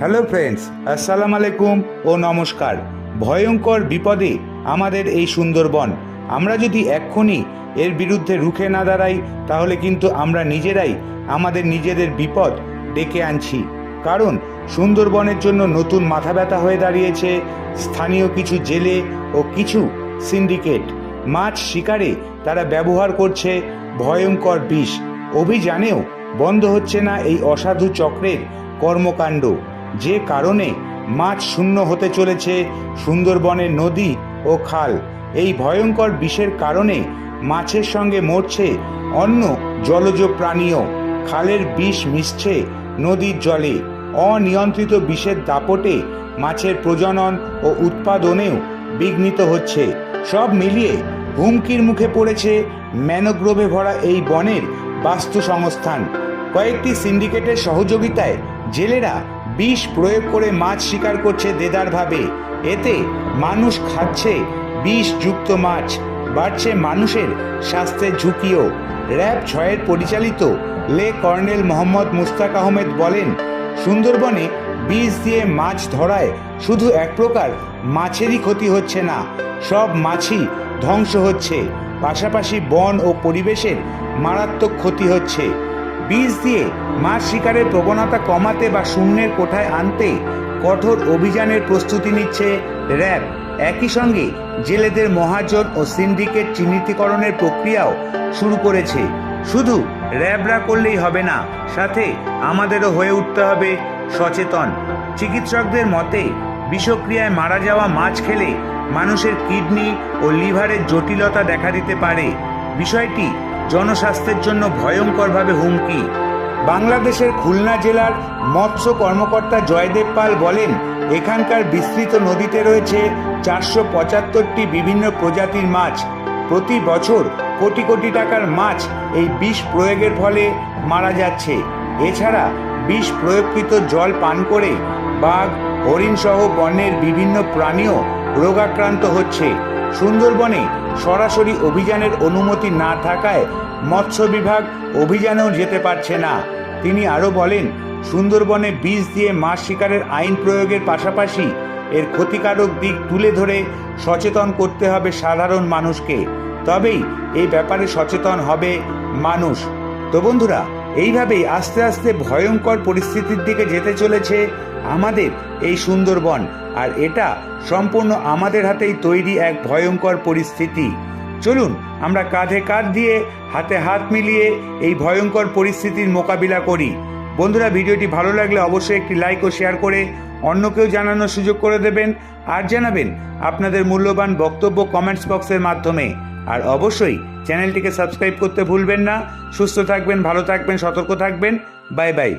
Hello friends আসসালামু আলাইকুম ও নমস্কার। ভয়ঙ্কর বিপদে আমাদের এই সুন্দরবন। আমরা যদি এক্ষুনি এর বিরুদ্ধে রুখে না দাঁড়াই, তাহলে কিন্তু আমরা নিজেরাই আমাদের নিজেদের বিপদ ডেকে আনছি। কারণ সুন্দরবনের জন্য নতুন মাথা ব্যথা হয়ে দাঁড়িয়েছে, স্থানীয় কিছু জেলে ও কিছু সিন্ডিকেট। মাছ শিকারে তারা ব্যবহার করছে ভয়ঙ্কর বিষ। অভিযানেও বন্ধ হচ্ছে না এই অসাধু চক্রের কর্মকাণ্ড। যে কারণে মাছ শূন্য হতে চলেছে সুন্দরবনের নদী ও খাল। এই ভয়ঙ্কর বিষের কারণে মাছের সঙ্গে মরছে অন্য জলজ প্রাণীও। খালের বিষ মিশছে নদীর জলে। অনিয়ন্ত্রিত বিষের দাপটে মাছের প্রজনন ও উৎপাদনেও বিঘ্নিত হচ্ছে। সব মিলিয়ে হুমকির মুখে পড়েছে ম্যানোগ্রোভে ভরা এই বনের বাস্তু সংস্থান কয়েকটি সিন্ডিকেটের সহযোগিতায় জেলেরা বিষ প্রয়োগ করে মাছ শিকার করছে দেদারভাবে। এতে মানুষ খাচ্ছে বিষযুক্ত মাছ, বাড়ছে মানুষের স্বাস্থ্যের ঝুঁকিও। র্যাব ছয়ের পরিচালিত লে কর্নেল মোহাম্মদ মুস্তাক আহমেদ বলেন, সুন্দরবনে বীজ দিয়ে মাছ ধরায় শুধু এক প্রকার মাছেরই ক্ষতি হচ্ছে না, সব মাছই ধ্বংস হচ্ছে। পাশাপাশি বন ও পরিবেশের মারাত্মক ক্ষতি হচ্ছে। বীজ দিয়ে মাছ শিকারের প্রবণতা কমাতে বা শূন্যের কোঠায় আনতে কঠোর অভিযানের প্রস্তুতি নিচ্ছে র্যাব। একই সঙ্গে জেলেদের মহাজন ও সিন্ডিকেট চিহ্নিতকরণের প্রক্রিয়াও শুরু করেছে। শুধু র্যাবরা করলেই হবে না, সাথে আমাদেরও হয়ে উঠতে হবে সচেতন। চিকিৎসকদের মতে, বিষক্রিয়ায় মারা যাওয়া মাছ খেলে মানুষের কিডনি ও লিভারের জটিলতা দেখা দিতে পারে। বিষয়টি জনস্বাস্থ্যের জন্য ভয়ঙ্করভাবে হুমকি। বাংলাদেশের খুলনা জেলার মৎস্য কর্মকর্তা জয়দেব পাল বলেন, এখানকার বিস্তৃত নদীতে রয়েছে চারশো পঁচাত্তরটি বিভিন্ন প্রজাতির মাছ। প্রতি বছর কোটি কোটি টাকার মাছ এই বিষ প্রয়োগের ফলে মারা যাচ্ছে। এছাড়া বিষ প্রয়োগকৃত জল পান করে বাঘ, হরিণসহ বনের বিভিন্ন প্রাণীও রোগাক্রান্ত হচ্ছে। সুন্দরবনে সরাসরি অভিযানের অনুমতি না থাকায় মৎস্য বিভাগ অভিযানেও যেতে পারছে না। তিনি আরও বলেন, সুন্দরবনে বীজ দিয়ে মাছ শিকারের আইন প্রয়োগের পাশাপাশি এর ক্ষতিকারক দিক তুলে ধরে সচেতন করতে হবে সাধারণ মানুষকে। তবেই এই ব্যাপারে সচেতন হবে মানুষ। তো বন্ধুরা, এইভাবেই আস্তে আস্তে ভয়ঙ্কর পরিস্থিতির দিকে যেতে চলেছে আমাদের এই সুন্দরবন। আর এটা সম্পূর্ণ আমাদের হাতেই তৈরি এক ভয়ঙ্কর পরিস্থিতি। চলুন, আমরা কাঁধে কাঁধ দিয়ে হাতে হাত মিলিয়ে এই ভয়ঙ্কর পরিস্থিতির মোকাবিলা করি। বন্ধুরা, ভিডিওটি ভালো লাগলে অবশ্যই একটি লাইক ও শেয়ার করে অন্যকেও জানানোর সুযোগ করে দেবেন আর জানাবেন আপনাদের মূল্যবান বক্তব্য কমেন্টস বক্সের মাধ্যমে। আর অবশ্যই চ্যানেলটিকে সাবস্ক্রাইব করতে ভুলবেন না। সুস্থ থাকবেন, ভালো থাকবেন, সতর্ক থাকবেন। Bye bye